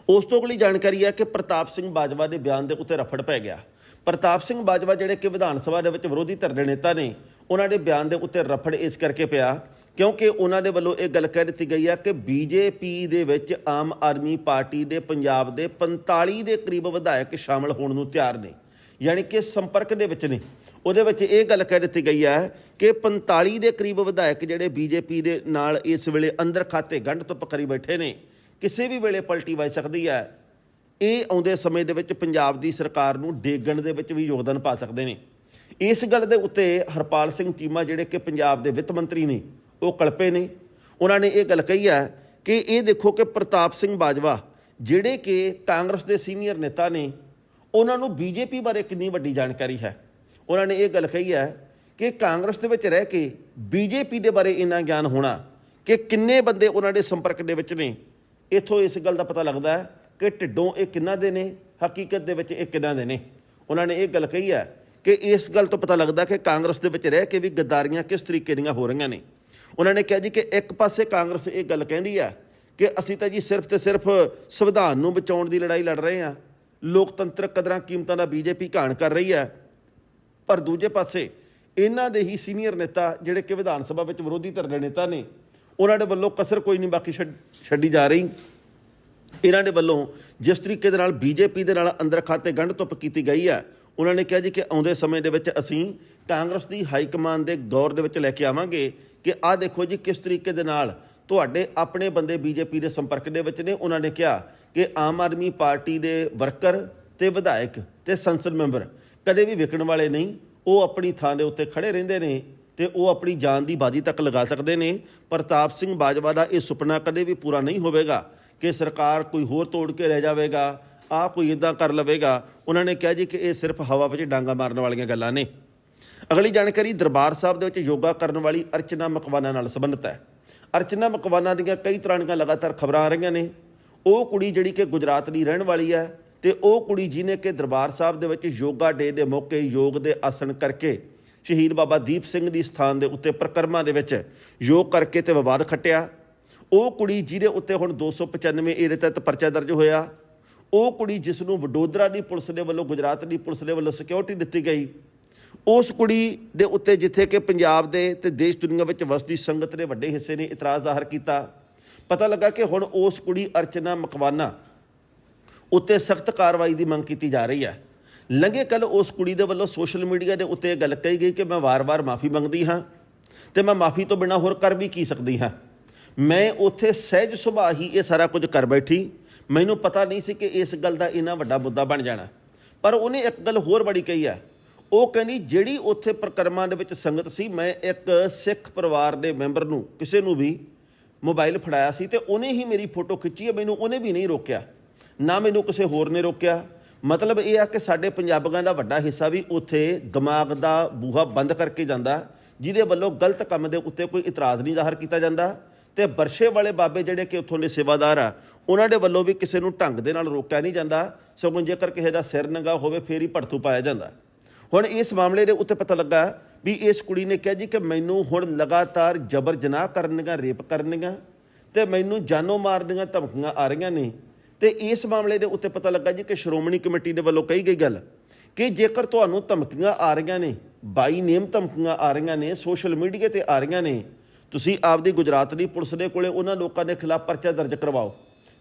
ਉਸ ਤੋਂ ਅਗਲੀ ਜਾਣਕਾਰੀ ਹੈ ਕਿ ਪ੍ਰਤਾਪ ਸਿੰਘ ਬਾਜਵਾ ਦੇ ਬਿਆਨ ਦੇ ਉੱਤੇ ਰਫੜ ਪੈ ਗਿਆ। ਪ੍ਰਤਾਪ ਸਿੰਘ ਬਾਜਵਾ ਜਿਹੜੇ ਕਿ ਵਿਧਾਨ ਸਭਾ ਦੇ ਵਿੱਚ ਵਿਰੋਧੀ ਧਿਰ ਦੇ ਨੇਤਾ ਨੇ, ਉਹਨਾਂ ਦੇ ਬਿਆਨ ਦੇ ਉੱਤੇ ਰਫੜ ਇਸ ਕਰਕੇ ਪਿਆ, ਕਿਉਂਕਿ ਉਹਨਾਂ ਦੇ ਵੱਲੋਂ ਇਹ ਗੱਲ ਕਹਿ ਦਿੱਤੀ ਗਈ ਹੈ ਕਿ ਬੀਜੇਪੀ ਦੇ ਵਿੱਚ ਆਮ ਆਦਮੀ ਪਾਰਟੀ ਦੇ ਪੰਜਾਬ ਦੇ 45 ਦੇ ਕਰੀਬ ਵਿਧਾਇਕ ਸ਼ਾਮਲ ਹੋਣ ਨੂੰ ਤਿਆਰ ਨੇ, ਯਾਨੀ ਕਿ ਸੰਪਰਕ ਦੇ ਵਿੱਚ ਨੇ। ਉਹਦੇ ਵਿੱਚ ਇਹ ਗੱਲ ਕਹਿ ਦਿੱਤੀ ਗਈ ਹੈ ਕਿ 45 ਦੇ ਕਰੀਬ ਵਿਧਾਇਕ ਜਿਹੜੇ ਬੀਜੇਪੀ ਦੇ ਨਾਲ ਇਸ ਵੇਲੇ ਅੰਦਰ ਖਾਤੇ ਗੰਢ ਤੋਂ ਪਕੜੀ ਬੈਠੇ ਨੇ, ਕਿਸੇ ਵੀ ਵੇਲੇ ਪਲਟੀ ਵੱਜ ਸਕਦੀ ਹੈ ਇਹ ਆਉਂਦੇ ਸਮੇਂ ਦੇ ਵਿੱਚ ਪੰਜਾਬ ਦੀ ਸਰਕਾਰ ਨੂੰ ਡੇਗਣ ਦੇ ਵਿੱਚ ਵੀ ਯੋਗਦਾਨ ਪਾ ਸਕਦੇ ਨੇ। ਇਸ ਗੱਲ ਦੇ ਉੱਤੇ ਹਰਪਾਲ ਸਿੰਘ ਚੀਮਾ ਜਿਹੜੇ ਕਿ ਪੰਜਾਬ ਦੇ ਵਿੱਤ ਮੰਤਰੀ ਨੇ, ਉਹ ਕਲਪੇ ਨੇ। ਉਹਨਾਂ ਨੇ ਇਹ ਗੱਲ ਕਹੀ ਹੈ ਕਿ ਇਹ ਦੇਖੋ ਕਿ ਪ੍ਰਤਾਪ ਸਿੰਘ ਬਾਜਵਾ ਜਿਹੜੇ ਕਿ ਕਾਂਗਰਸ ਦੇ ਸੀਨੀਅਰ ਨੇਤਾ ਨੇ, ਉਹਨਾਂ ਨੂੰ ਬੀਜੇਪੀ ਬਾਰੇ ਕਿੰਨੀ ਵੱਡੀ ਜਾਣਕਾਰੀ ਹੈ? ਉਹਨਾਂ ਨੇ ਇਹ ਗੱਲ ਕਹੀ ਹੈ ਕਿ ਕਾਂਗਰਸ ਦੇ ਵਿੱਚ ਰਹਿ ਕੇ ਬੀਜੇਪੀ ਦੇ ਬਾਰੇ ਇੰਨਾ ਗਿਆਨ ਹੋਣਾ ਕਿ ਕਿੰਨੇ ਬੰਦੇ ਉਹਨਾਂ ਦੇ ਸੰਪਰਕ ਦੇ ਵਿੱਚ ਨੇ, ਇਥੋਂ ਇਸ ਗੱਲ ਦਾ ਪਤਾ ਲੱਗਦਾ ਹੈ ਕਿ ਢਿੱਡੋਂ ਇਹ ਕਿੰਨਾ ਦੇ ਨੇ? ਹਕੀਕਤ ਦੇ ਵਿੱਚ ਇਹ ਕਿੰਨਾ ਦੇ ਨੇ? ਉਹਨਾਂ ਨੇ ਇਹ ਗੱਲ ਕਹੀ ਹੈ ਕਿ ਇਸ ਗੱਲ ਤੋਂ ਪਤਾ ਲੱਗਦਾ ਕਿ ਕਾਂਗਰਸ ਦੇ ਵਿੱਚ ਰਹਿ ਕੇ ਵੀ ਗੱਦਾਰੀਆਂ ਕਿਸ ਤਰੀਕੇ ਦੀਆਂ ਹੋ ਰਹੀਆਂ ਨੇ। ਉਹਨਾਂ ਨੇ ਕਿਹਾ ਜੀ ਕਿ ਇੱਕ ਪਾਸੇ ਕਾਂਗਰਸ ਇਹ ਗੱਲ ਕਹਿੰਦੀ ਹੈ ਕਿ ਅਸੀਂ ਤਾਂ ਜੀ ਸਿਰਫ ਤੇ ਸਿਰਫ ਸੰਵਿਧਾਨ ਨੂੰ ਬਚਾਉਣ ਦੀ ਲੜਾਈ ਲੜ ਰਹੇ ਹਾਂ। ਲੋਕਤੰਤਰਕ ਕਦਰਾਂ ਕੀਮਤਾਂ ਦਾ ਬੀਜੇਪੀ ਘਾਣ ਕਰ ਰਹੀ ਹੈ। ਪਰ ਦੂਜੇ ਪਾਸੇ ਇਹਨਾਂ ਦੇ ਹੀ ਸੀਨੀਅਰ ਨੇਤਾ ਜਿਹੜੇ ਕਿ ਵਿਧਾਨ ਸਭਾ ਵਿੱਚ ਵਿਰੋਧੀ ਧਿਰ ਦੇ ਨੇਤਾ ਨੇ, ਉਹਨਾਂ ਦੇ ਵੱਲੋਂ ਕਸਰ ਕੋਈ ਨਹੀਂ ਬਾਕੀ ਛੱਡ- ਛੱਡੀ ਜਾ ਰਹੀ। ਇਹਨਾਂ ਦੇ ਵੱਲੋਂ ਜਿਸ ਤਰੀਕੇ ਦੇ ਨਾਲ ਬੀਜੇਪੀ ਦੇ ਨਾਲ ਅੰਦਰ ਖਾਤੇ ਗੰਢ ਧੁੱਪ ਕੀਤੀ ਗਈ ਹੈ, ਉਹਨਾਂ ਨੇ ਕਿਹਾ ਜੀ ਕਿ ਆਉਂਦੇ ਸਮੇਂ ਦੇ ਵਿੱਚ ਅਸੀਂ ਕਾਂਗਰਸ ਦੀ ਹਾਈ ਕਮਾਨ ਦੇ ਦੌਰ ਦੇ ਵਿੱਚ ਲੈ ਕੇ ਆਵਾਂਗੇ ਕਿ ਆਹ ਦੇਖੋ ਜੀ ਕਿਸ ਤਰੀਕੇ ਦੇ ਨਾਲ ਤੁਹਾਡੇ ਆਪਣੇ ਬੰਦੇ ਬੀਜੇਪੀ ਦੇ ਸੰਪਰਕ ਦੇ ਵਿੱਚ ਨੇ। ਉਹਨਾਂ ਨੇ ਕਿਹਾ ਕਿ ਆਮ ਆਦਮੀ ਪਾਰਟੀ ਦੇ ਵਰਕਰ ਤੇ ਵਿਧਾਇਕ ਤੇ ਸੰਸਦ ਮੈਂਬਰ ਕਦੇ ਵੀ ਵਿਕਣ ਵਾਲੇ ਨਹੀਂ, ਉਹ ਆਪਣੀ ਥਾਂ ਦੇ ਉੱਤੇ ਖੜੇ ਰਹਿੰਦੇ ਨੇ ਤੇ ਉਹ ਆਪਣੀ ਜਾਨ ਦੀ ਬਾਜੀ ਤੱਕ ਲਗਾ ਸਕਦੇ ਨੇ। ਪ੍ਰਤਾਪ ਸਿੰਘ ਬਾਜਵਾ ਦਾ ਇਹ ਸੁਪਨਾ ਕਦੇ ਵੀ ਪੂਰਾ ਨਹੀਂ ਹੋਵੇਗਾ। ਕਿ ਸਰਕਾਰ ਕੋਈ ਹੋਰ ਤੋੜ ਕੇ ਲੈ ਜਾਵੇਗਾ ਆ ਕੋਈ ਇਦਾਂ ਕਰ ਲਵੇਗਾ। ਉਹਨਾਂ ਨੇ ਕਿਹਾ ਜੀ ਕਿ ਇਹ ਸਿਰਫ ਹਵਾ ਵਿੱਚ ਡਾਂਗਾ ਮਾਰਨ ਵਾਲੀਆਂ ਗੱਲਾਂ ਨੇ। ਅਗਲੀ ਜਾਣਕਾਰੀ, ਦਰਬਾਰ ਸਾਹਿਬ ਦੇ ਵਿੱਚ ਯੋਗਾ ਕਰਨ ਵਾਲੀ ਅਰਚਨਾ ਮਕਵਾਨਾ ਨਾਲ ਸੰਬੰਧਿਤ ਹੈ। ਅਰਚਨਾ ਮਕਵਾਨਾ ਦੀਆਂ ਕਈ ਤਰ੍ਹਾਂ ਦੀਆਂ ਲਗਾਤਾਰ ਖਬਰਾਂ ਆ ਰਹੀਆਂ ਨੇ। ਉਹ ਕੁੜੀ ਜਿਹੜੀ ਕਿ ਗੁਜਰਾਤ ਦੀ ਰਹਿਣ ਵਾਲੀ ਹੈ ਤੇ ਉਹ ਕੁੜੀ ਜਿਹਨੇ ਕਿ ਦਰਬਾਰ ਸਾਹਿਬ ਦੇ ਵਿੱਚ ਯੋਗਾ ਡੇ ਦੇ ਮੌਕੇ ਯੋਗ ਦੇ ਆਸਣ ਕਰਕੇ ਸ਼ਹੀਦ ਬਾਬਾ ਦੀਪ ਸਿੰਘ ਦੀ ਸਥਾਨ ਦੇ ਉੱਤੇ ਪ੍ਰਕਰਮਾਂ ਦੇ ਵਿੱਚ ਯੋਗ ਕਰਕੇ ਤੇ ਵਿਵਾਦ ਖੱਟਿਆ। ਉਹ ਕੁੜੀ ਜਿਹਦੇ ਉੱਤੇ ਹੁਣ 295 ਇਹਦੇ ਤਹਿਤ ਪਰਚਾ ਦਰਜ ਹੋਇਆ, ਉਹ ਕੁੜੀ ਜਿਸ ਨੂੰ ਵਡੋਦਰਾ ਦੀ ਪੁਲਿਸ ਦੇ ਵੱਲੋਂ, ਗੁਜਰਾਤ ਦੀ ਪੁਲਿਸ ਦੇ ਵੱਲੋਂ ਸਿਕਿਉਰਿਟੀ ਦਿੱਤੀ ਗਈ, ਉਸ ਕੁੜੀ ਦੇ ਉੱਤੇ ਜਿੱਥੇ ਕਿ ਪੰਜਾਬ ਦੇ ਤੇ ਦੇਸ਼ ਦੁਨੀਆ ਵਿੱਚ ਵਸਦੀ ਸੰਗਤ ਦੇ ਵੱਡੇ ਹਿੱਸੇ ਨੇ ਇਤਰਾਜ਼ ਜ਼ਾਹਰ ਕੀਤਾ। ਪਤਾ ਲੱਗਾ ਕਿ ਹੁਣ ਉਸ ਕੁੜੀ ਅਰਚਨਾ ਮਕਵਾਨਾ ਉੱਤੇ ਸਖਤ ਕਾਰਵਾਈ ਦੀ ਮੰਗ ਕੀਤੀ ਜਾ ਰਹੀ ਹੈ। ਲੰਘੇ ਕੱਲ ਉਸ ਕੁੜੀ ਦੇ ਵੱਲੋਂ ਸੋਸ਼ਲ ਮੀਡੀਆ ਦੇ ਉੱਤੇ ਇਹ ਗੱਲ ਕਹੀ ਗਈ ਕਿ ਮੈਂ ਵਾਰ-ਵਾਰ ਮਾਫੀ ਮੰਗਦੀ ਹਾਂ ਤੇ ਮੈਂ ਮਾਫੀ ਤੋਂ ਬਿਨਾਂ ਹੋਰ ਕਰ ਵੀ ਕੀ ਸਕਦੀ ਹਾਂ। ਮੈਂ ਉੱਥੇ ਸਹਿਜ ਸੁਭਾਅ ਹੀ ਇਹ ਸਾਰਾ ਕੁਝ ਕਰ ਬੈਠੀ। ਮੈਨੂੰ ਪਤਾ ਨਹੀਂ ਸੀ ਕਿ ਇਸ ਗੱਲ ਦਾ ਇੰਨਾ ਵੱਡਾ ਮੁੱਦਾ ਬਣ ਜਾਣਾ। ਪਰ ਉਹਨੇ ਇੱਕ ਗੱਲ ਹੋਰ ਬੜੀ ਕਹੀ ਹੈ। ਉਹ ਕਹਿੰਦੀ, ਜਿਹੜੀ ਉੱਥੇ ਪ੍ਰਕਰਮਾਂ ਦੇ ਵਿੱਚ ਸੰਗਤ ਸੀ, ਮੈਂ ਇੱਕ ਸਿੱਖ ਪਰਿਵਾਰ ਦੇ ਮੈਂਬਰ ਨੂੰ, ਕਿਸੇ ਨੂੰ ਵੀ ਮੋਬਾਈਲ ਫੜਾਇਆ ਸੀ ਤੇ ਉਹਨੇ ਹੀ ਮੇਰੀ ਫੋਟੋ ਖਿੱਚੀ ਹੈ, ਮੈਨੂੰ ਉਹਨੇ ਵੀ ਨਹੀਂ ਰੋਕਿਆ। ਨਾ ਮੈਨੂੰ ਕਿਸੇ ਹੋਰ ਨੇ ਰੋਕਿਆ। ਮਤਲਬ ਇਹ ਆ ਕਿ ਸਾਡੇ ਪੰਜਾਬੀਆਂ ਦਾ ਵੱਡਾ ਹਿੱਸਾ ਵੀ ਉੱਥੇ ਦਿਮਾਗ ਦਾ ਬੂਹਾ ਬੰਦ ਕਰਕੇ ਜਾਂਦਾ, ਜਿਹਦੇ ਵੱਲੋਂ ਗਲਤ ਕੰਮ ਦੇ ਉੱਤੇ ਕੋਈ ਇਤਰਾਜ਼ ਨਹੀਂ ਜ਼ਾਹਰ ਕੀਤਾ ਜਾਂਦਾ। ਤੇ ਬਰਸ਼ੇ ਵਾਲੇ ਬਾਬੇ ਜਿਹੜੇ ਕਿ ਉੱਥੋਂ ਦੇ ਸੇਵਾਦਾਰ ਆ, ਉਹਨਾਂ ਦੇ ਵੱਲੋਂ ਵੀ ਕਿਸੇ ਨੂੰ ਢੰਗ ਦੇ ਨਾਲ ਰੋਕਿਆ ਨਹੀਂ ਜਾਂਦਾ, ਸਗੋਂ ਜੇਕਰ ਕਿਸੇ ਦਾ ਸਿਰ ਨੰਗਾ ਹੋਵੇ, ਫੇਰ ਹੀ ਭੜਤੂ ਪਾਇਆ ਜਾਂਦਾ। ਹੁਣ ਇਸ ਮਾਮਲੇ ਦੇ ਉੱਤੇ ਪਤਾ ਲੱਗਾ ਵੀ ਇਸ ਕੁੜੀ ਨੇ ਕਿਹਾ ਜੀ ਕਿ ਮੈਨੂੰ ਹੁਣ ਲਗਾਤਾਰ ਜਬਰ ਜਨਾਹ ਕਰਨੀਆਂ ਰੇਪ ਕਰਨੀਆਂ ਤੇ ਮੈਨੂੰ ਜਾਨੋਂ ਮਾਰਨੀਆਂ ਧਮਕੀਆਂ ਆ ਰਹੀਆਂ ਨੇ। ਤੇ ਇਸ ਮਾਮਲੇ ਦੇ ਉੱਤੇ ਪਤਾ ਲੱਗਾ ਜੀ ਕਿ ਸ਼੍ਰੋਮਣੀ ਕਮੇਟੀ ਦੇ ਵੱਲੋਂ ਕਹੀ ਗਈ ਗੱਲ ਕਿ ਜੇਕਰ ਤੁਹਾਨੂੰ ਧਮਕੀਆਂ ਆ ਰਹੀਆਂ ਨੇ, ਬਾਈ ਨੇਮ ਧਮਕੀਆਂ ਆ ਰਹੀਆਂ ਨੇ, ਸੋਸ਼ਲ ਮੀਡੀਆ ਤੇ ਆ ਰਹੀਆਂ ਨੇ ਤੁਸੀਂ ਆਪਦੀ ਗੁਜਰਾਤ ਦੀ ਪੁਲਿਸ ਦੇ ਕੋਲੇ ਉਹਨਾਂ ਲੋਕਾਂ ਦੇ ਖਿਲਾਫ ਪਰਚਾ ਦਰਜ ਕਰਵਾਓ।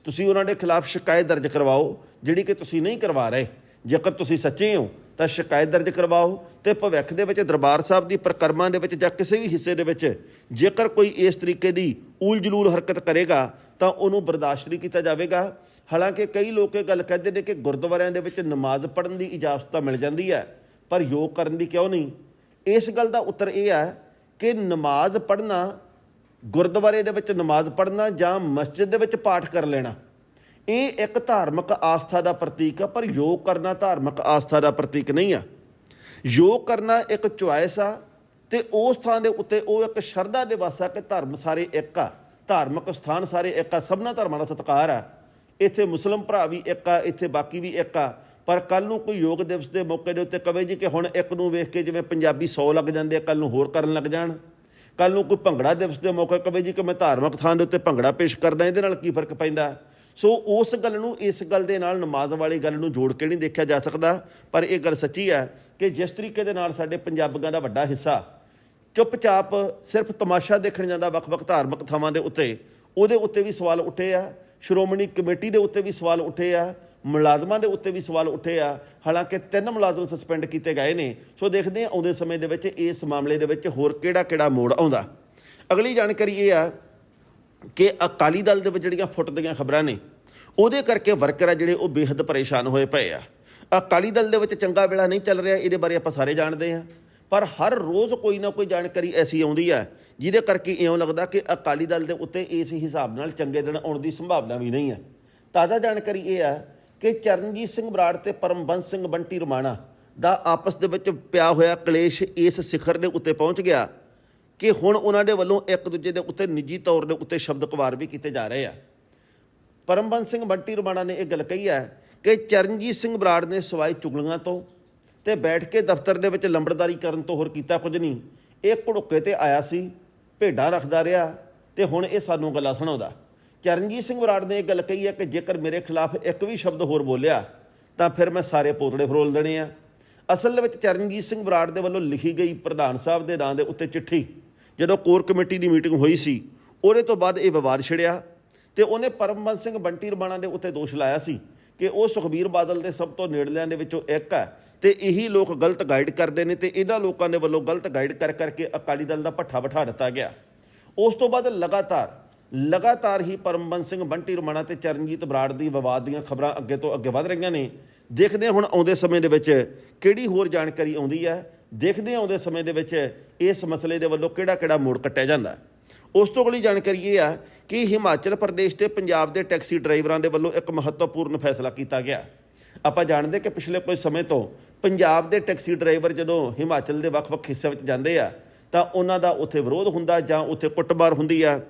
ਤੁਸੀਂ ਉਹਨਾਂ ਦੇ ਖਿਲਾਫ ਸ਼ਿਕਾਇਤ ਦਰਜ ਕਰਵਾਓ, ਜਿਹੜੀ ਕਿ ਤੁਸੀਂ ਨਹੀਂ ਕਰਵਾ ਰਹੇ। ਜੇਕਰ ਤੁਸੀਂ ਸੱਚੇ ਹੋ, ਤਾਂ ਸ਼ਿਕਾਇਤ ਦਰਜ ਕਰਵਾਓ ਤੇ ਭਵਿੱਖ ਦੇ ਵਿੱਚ ਦਰਬਾਰ ਸਾਹਿਬ ਦੀ ਪ੍ਰਕਰਮਾਂ ਦੇ ਵਿੱਚ ਜਾਂ ਕਿਸੇ ਵੀ ਹਿੱਸੇ ਦੇ ਵਿੱਚ ਜੇਕਰ ਕੋਈ ਇਸ ਤਰੀਕੇ ਦੀ ਊਲ ਜਲੂਲ ਹਰਕਤ ਕਰੇਗਾ, ਤਾਂ ਉਹਨੂੰ ਬਰਦਾਸ਼ਤ ਨਹੀਂ ਕੀਤਾ ਜਾਵੇਗਾ। ਹਾਲਾਂਕਿ ਕਈ ਲੋਕ ਇਹ ਗੱਲ ਕਹਿੰਦੇ ਨੇ ਕਿ ਗੁਰਦੁਆਰਿਆਂ ਦੇ ਵਿੱਚ ਨਮਾਜ਼ ਪੜ੍ਹਨ ਦੀ ਇਜਾਜ਼ਤ ਤਾਂ ਮਿਲ ਜਾਂਦੀ ਹੈ, ਪਰ ਯੋਗ ਕਰਨ ਦੀ ਕਿਉਂ ਨਹੀਂ? ਇਸ ਗੱਲ ਦਾ ਉੱਤਰ ਇਹ ਹੈ ਕਿ ਨਮਾਜ਼ ਪੜ੍ਹਨਾ ਗੁਰਦੁਆਰੇ ਦੇ ਵਿੱਚ ਨਮਾਜ਼ ਪੜ੍ਹਨਾ ਜਾਂ ਮਸਜਿਦ ਦੇ ਵਿੱਚ ਪਾਠ ਕਰ ਲੈਣਾ। ਇਹ ਇੱਕ ਧਾਰਮਿਕ ਆਸਥਾ ਦਾ ਪ੍ਰਤੀਕ ਆ, ਪਰ ਯੋਗ ਕਰਨਾ ਧਾਰਮਿਕ ਆਸਥਾ ਦਾ ਪ੍ਰਤੀਕ ਨਹੀਂ ਆ। ਯੋਗ ਕਰਨਾ ਇੱਕ ਚੁਆਇਸ ਆ ਤੇ ਉਸ ਥਾਂ ਦੇ ਉੱਤੇ ਉਹ ਇੱਕ ਸ਼ਰਧਾ ਦੇ ਵਾਸਾ ਕਿ ਧਰਮ ਸਾਰੇ ਇੱਕ ਆ। ਧਾਰਮਿਕ ਸਥਾਨ ਸਾਰੇ ਇੱਕ ਆ, ਸਭਨਾ ਧਰਮਾਂ ਦਾ ਸਤਿਕਾਰ ਆ। ਇੱਥੇ ਮੁਸਲਮ ਭਰਾ ਵੀ ਇੱਕ ਆ, ਇੱਥੇ ਬਾਕੀ ਵੀ ਇੱਕ ਆ। ਪਰ ਕੱਲ ਨੂੰ ਕੋਈ ਯੋਗ ਦਿਵਸ ਦੇ ਮੌਕੇ ਦੇ ਉੱਤੇ ਕਵੇ ਜੀ ਕਿ ਹੁਣ ਇੱਕ ਨੂੰ ਵੇਖ ਕੇ ਜਿਵੇਂ ਪੰਜਾਬੀ 100 ਲੱਗ ਜਾਂਦੇ ਆ ਕੱਲ ਨੂੰ ਹੋਰ ਕਰਨ ਲੱਗ ਜਾਣ। ਕੱਲ ਨੂੰ ਕੋਈ ਭੰਗੜਾ ਦਿਵਸ ਦੇ ਮੌਕੇ ਕਵੇ ਜੀ ਕਿ ਮੈਂ ਧਾਰਮਿਕ ਥਾਂ ਦੇ ਉੱਤੇ ਭੰਗੜਾ ਪੇਸ਼ ਕਰਦਾ, ਇਹਦੇ ਨਾਲ ਕੀ ਫ਼ਰਕ ਪੈਂਦਾ? ਸੋ ਉਸ ਗੱਲ ਨੂੰ, ਇਸ ਗੱਲ ਦੇ ਨਾਲ, ਨਮਾਜ਼ ਵਾਲੀ ਗੱਲ ਨੂੰ ਜੋੜ ਕੇ ਨਹੀਂ ਦੇਖਿਆ ਜਾ ਸਕਦਾ। ਪਰ ਇਹ ਗੱਲ ਸੱਚੀ ਹੈ ਕਿ ਜਿਸ ਤਰੀਕੇ ਦੇ ਨਾਲ ਸਾਡੇ ਪੰਜਾਬੀਆਂ ਦਾ ਵੱਡਾ ਹਿੱਸਾ ਚੁੱਪਚਾਪ ਸਿਰਫ ਤਮਾਸ਼ਾ ਦੇਖਣ ਜਾਂਦਾ ਵੱਖ-ਵੱਖ ਧਾਰਮਿਕ ਥਾਵਾਂ ਦੇ ਉੱਤੇ, ਉਹਦੇ ਉੱਤੇ ਵੀ ਸਵਾਲ ਉੱਠੇ ਆ। ਸ਼੍ਰੋਮਣੀ ਕਮੇਟੀ ਦੇ ਉੱਤੇ ਵੀ ਸਵਾਲ ਉੱਠੇ ਆ। ਮੁਲਾਜ਼ਮਾਂ ਦੇ ਉੱਤੇ ਵੀ ਸਵਾਲ ਉੱਠੇ ਆ। ਹਾਲਾਂਕਿ ਤਿੰਨ ਮੁਲਾਜ਼ਮ ਸਸਪੈਂਡ ਕੀਤੇ ਗਏ ਨੇ। ਸੋ ਦੇਖਦੇ ਹਾਂ ਆਉਂਦੇ ਸਮੇਂ ਦੇ ਵਿੱਚ ਇਸ ਮਾਮਲੇ ਦੇ ਵਿੱਚ ਹੋਰ ਕਿਹੜਾ-ਕਿਹੜਾ ਮੋੜ ਆਉਂਦਾ। ਅਗਲੀ ਜਾਣਕਾਰੀ ਇਹ ਆ ਕਿ ਅਕਾਲੀ ਦਲ ਦੇ ਵਿੱਚ ਜਿਹੜੀਆਂ ਫੁੱਟਦੀਆਂ ਖਬਰਾਂ ਨੇ, ਉਹਦੇ ਕਰਕੇ ਵਰਕਰ ਆ ਜਿਹੜੇ ਉਹ ਬੇਹੱਦ ਪਰੇਸ਼ਾਨ ਹੋਏ ਪਏ ਆ। ਅਕਾਲੀ ਦਲ ਦੇ ਵਿੱਚ ਚੰਗਾ ਵੇਲਾ ਨਹੀਂ ਚੱਲ ਰਿਹਾ, ਇਹਦੇ ਬਾਰੇ ਆਪਾਂ ਸਾਰੇ ਜਾਣਦੇ ਆ ਪਰ ਹਰ ਰੋਜ਼ ਕੋਈ ਨਾ ਕੋਈ ਜਾਣਕਾਰੀ ਐਸੀ ਆਉਂਦੀ ਹੈ ਜਿਹਦੇ ਕਰਕੇ ਇਉਂ ਲੱਗਦਾ ਕਿ ਅਕਾਲੀ ਦਲ ਦੇ ਉੱਤੇ ਇਸ ਹਿਸਾਬ ਨਾਲ ਚੰਗੇ ਦਿਨ ਆਉਣ ਦੀ ਸੰਭਾਵਨਾ ਵੀ ਨਹੀਂ ਹੈ ਤਾਜ਼ਾ ਜਾਣਕਾਰੀ ਇਹ ਹੈ ਕਿ ਚਰਨਜੀਤ ਸਿੰਘ ਬਰਾੜ ਤੇ ਪਰਮਬੰਸ ਸਿੰਘ ਬੰਟੀ ਰਮਾਣਾ ਦਾ ਆਪਸ ਦੇ ਵਿੱਚ ਪਿਆ ਹੋਇਆ ਕਲੇਸ਼ ਇਸ ਸਿਖਰ ਦੇ ਉੱਤੇ ਪਹੁੰਚ ਗਿਆ ਕਿ ਹੁਣ ਉਹਨਾਂ ਦੇ ਵੱਲੋਂ ਇੱਕ ਦੂਜੇ ਦੇ ਉੱਤੇ ਨਿੱਜੀ ਤੌਰ ਦੇ ਉੱਤੇ ਸ਼ਬਦਕਵਾਰ ਵੀ ਕੀਤੇ ਜਾ ਰਹੇ ਆ। ਪਰਮਬੰਸ ਸਿੰਘ ਬੰਟੀ ਰਮਾਣਾ ਨੇ ਇਹ ਗੱਲ ਕਹੀ ਹੈ ਕਿ ਚਰਨਜੀਤ ਸਿੰਘ ਬਰਾੜ ਨੇ ਸਵਾਈ ਚੁਗਲੀਆਂ ਤੋਂ ਤੇ ਬੈਠ ਕੇ ਦਫ਼ਤਰ ਦੇ ਵਿੱਚ ਲੰਬੜਦਾਰੀ ਕਰਨ ਤੋਂ ਹੋਰ ਕੀਤਾ ਕੁਝ ਨਹੀਂ। ਇਹ ਘੜੁੱਕੇ ਤੇ ਆਇਆ ਸੀ, ਭੇਡਾਂ ਰੱਖਦਾ ਰਿਹਾ ਤੇ ਹੁਣ ਇਹ ਸਾਨੂੰ ਗੱਲਾਂ ਸੁਣਾਉਂਦਾ। ਚਰਨਜੀਤ ਸਿੰਘ ਬਰਾੜ ਨੇ ਇਹ ਗੱਲ ਕਹੀ ਹੈ ਕਿ ਜੇਕਰ ਮੇਰੇ ਖਿਲਾਫ ਇੱਕ ਵੀ ਸ਼ਬਦ ਹੋਰ ਬੋਲਿਆ, ਤਾਂ ਫਿਰ ਮੈਂ ਸਾਰੇ ਪੋਤੜੇ ਫਰੋਲ ਦੇਣੇ ਆ। ਅਸਲ ਦੇ ਵਿੱਚ ਚਰਨਜੀਤ ਸਿੰਘ ਬਰਾੜ ਦੇ ਵੱਲੋਂ ਲਿਖੀ ਗਈ ਪ੍ਰਧਾਨ ਸਾਹਿਬ ਦੇ ਨਾਂ ਦੇ ਉੱਤੇ ਚਿੱਠੀ, ਜਦੋਂ ਕੋਰ ਕਮੇਟੀ ਦੀ ਮੀਟਿੰਗ ਹੋਈ ਸੀ, ਉਹਦੇ ਤੋਂ ਬਾਅਦ ਇਹ ਵਿਵਾਦ ਛਿੜਿਆ ਤੇ ਉਹਨੇ ਪਰਮਬੰਸ ਸਿੰਘ ਬੰਟੀ ਰਬਾਣਾ ਦੇ ਉੱਤੇ ਦੋਸ਼ ਲਾਇਆ ਸੀ ਕਿ ਉਹ ਸੁਖਬੀਰ ਬਾਦਲ ਦੇ ਸਭ ਤੋਂ ਨੇੜਲਿਆਂ ਦੇ ਵਿੱਚੋਂ ਇੱਕ ਹੈ ਤੇ ਇਹੀ ਲੋਕ ਗਲਤ ਗਾਈਡ ਕਰਦੇ ਨੇ ਤੇ ਇਹਨਾਂ ਲੋਕਾਂ ਦੇ ਵੱਲੋਂ ਗਲਤ ਗਾਈਡ ਕਰ ਕਰਕੇ ਅਕਾਲੀ ਦਲ ਦਾ ਪੱਠਾ ਬਿਠਾ ਦਿੱਤਾ ਗਿਆ। ਉਸ ਤੋਂ ਬਾਅਦ ਲਗਾਤਾਰ ਲਗਾਤਾਰ ਹੀ ਪਰਮਬੰਸ ਸਿੰਘ ਬੰਟੀ ਰਮਾਣਾ ਤੇ ਚਰਨਜੀਤ ਬਰਾੜ ਦੀ ਵਿਵਾਦ ਦੀਆਂ ਖਬਰਾਂ ਅੱਗੇ ਤੋਂ ਅੱਗੇ ਵਧ ਰਹੀਆਂ ਨੇ। ਦੇਖਦੇ ਹਾਂ ਹੁਣ ਆਉਂਦੇ ਸਮੇਂ ਦੇ ਵਿੱਚ ਕਿਹੜੀ ਹੋਰ ਜਾਣਕਾਰੀ ਆਉਂਦੀ ਹੈ। ਦੇਖਦੇ ਆਉਂਦੇ ਸਮੇਂ ਦੇ ਵਿੱਚ ਇਸ ਮਸਲੇ ਦੇ ਵੱਲੋਂ ਕਿਹੜਾ ਕਿਹੜਾ ਮੋੜ ਕੱਟਿਆ ਜਾਂਦਾ। ਉਸ ਤੋਂ ਅਗਲੀ ਜਾਣਕਾਰੀ ਇਹ ਆ ਕਿ ਹਿਮਾਚਲ ਪ੍ਰਦੇਸ਼ ਤੇ ਪੰਜਾਬ ਦੇ ਟੈਕਸੀ ਡਰਾਈਵਰਾਂ ਦੇ ਵੱਲੋਂ ਇੱਕ ਮਹੱਤਵਪੂਰਨ ਫੈਸਲਾ ਕੀਤਾ ਗਿਆ। ਆਪਾਂ ਜਾਣਦੇ ਕਿ ਪਿਛਲੇ ਕੁਝ ਸਮੇਂ ਤੋਂ ਪੰਜਾਬ ਦੇ ਟੈਕਸੀ ਡਰਾਈਵਰ ਜਦੋਂ ਹਿਮਾਚਲ ਦੇ ਵੱਖ-ਵੱਖ ਹਿੱਸਿਆਂ ਵਿੱਚ ਜਾਂਦੇ ਆ, ਤਾਂ ਉਹਨਾਂ ਦਾ ਉੱਥੇ ਵਿਰੋਧ ਹੁੰਦਾ ਜਾਂ ਉੱਥੇ ਕੁੱਟਮਾਰ ਹੁੰਦੀ ਆ।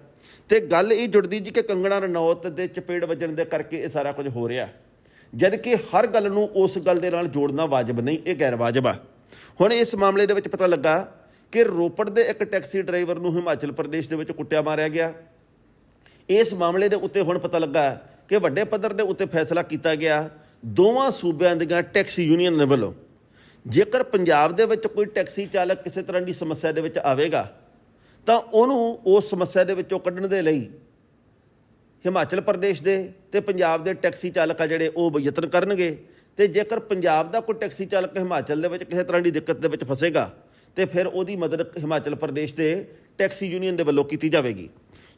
ਤੇ ਗੱਲ ਇਹ ਜੁੜਦੀ ਜੀ ਕਿ ਕੰਗਣਾ ਰਣੌਤ ਦੇ ਚਪੇੜ ਵੱਜਣ ਦੇ ਕਰਕੇ ਇਹ ਸਾਰਾ ਕੁਝ ਹੋ ਰਿਹਾ। ਜਦ ਕਿ ਹਰ ਗੱਲ ਨੂੰ ਉਸ ਗੱਲ ਦੇ ਨਾਲ ਜੋੜਨਾ ਵਾਜਬ ਨਹੀਂ, ਇਹ ਗੈਰ ਵਾਜਬ ਆ। ਹੁਣ ਇਸ ਮਾਮਲੇ ਦੇ ਵਿੱਚ ਪਤਾ ਲੱਗਾ ਕਿ ਰੋਪੜ ਦੇ ਇੱਕ ਟੈਕਸੀ ਡਰਾਈਵਰ ਨੂੰ ਹਿਮਾਚਲ ਪ੍ਰਦੇਸ਼ ਦੇ ਵਿੱਚ ਕੁੱਟਿਆ ਮਾਰਿਆ ਗਿਆ। ਇਸ ਮਾਮਲੇ ਦੇ ਉੱਤੇ ਹੁਣ ਪਤਾ ਲੱਗਾ ਕਿ ਵੱਡੇ ਪੱਧਰ ਦੇ ਉੱਤੇ ਫੈਸਲਾ ਕੀਤਾ ਗਿਆ ਦੋਵਾਂ ਸੂਬਿਆਂ ਦੀਆਂ ਟੈਕਸੀ ਯੂਨੀਅਨ ਵੱਲੋਂ। ਜੇਕਰ ਪੰਜਾਬ ਦੇ ਵਿੱਚ ਕੋਈ ਟੈਕਸੀ ਚਾਲਕ ਕਿਸੇ ਤਰ੍ਹਾਂ ਦੀ ਸਮੱਸਿਆ ਦੇ ਵਿੱਚ ਆਵੇਗਾ ਤਾਂ ਉਹਨੂੰ ਉਸ ਸਮੱਸਿਆ ਦੇ ਵਿੱਚੋਂ ਕੱਢਣ ਦੇ ਲਈ ਹਿਮਾਚਲ ਪ੍ਰਦੇਸ਼ ਦੇ ਤੇ ਪੰਜਾਬ ਦੇ ਟੈਕਸੀ ਚਾਲਕ ਆ ਜਿਹੜੇ ਉਹ ਯਤਨ ਕਰਨਗੇ। ਤੇ ਜੇਕਰ ਪੰਜਾਬ ਦਾ ਕੋਈ ਟੈਕਸੀ ਚਾਲਕ ਹਿਮਾਚਲ ਦੇ ਵਿੱਚ ਕਿਸੇ ਤਰ੍ਹਾਂ ਦੀ ਦਿੱਕਤ ਦੇ ਵਿੱਚ ਫਸੇਗਾ, ਤੇ ਫਿਰ ਉਹਦੀ ਮਦਦ ਹਿਮਾਚਲ ਪ੍ਰਦੇਸ਼ ਦੇ ਟੈਕਸੀ ਯੂਨੀਅਨ ਦੇ ਵੱਲੋਂ ਕੀਤੀ ਜਾਵੇਗੀ।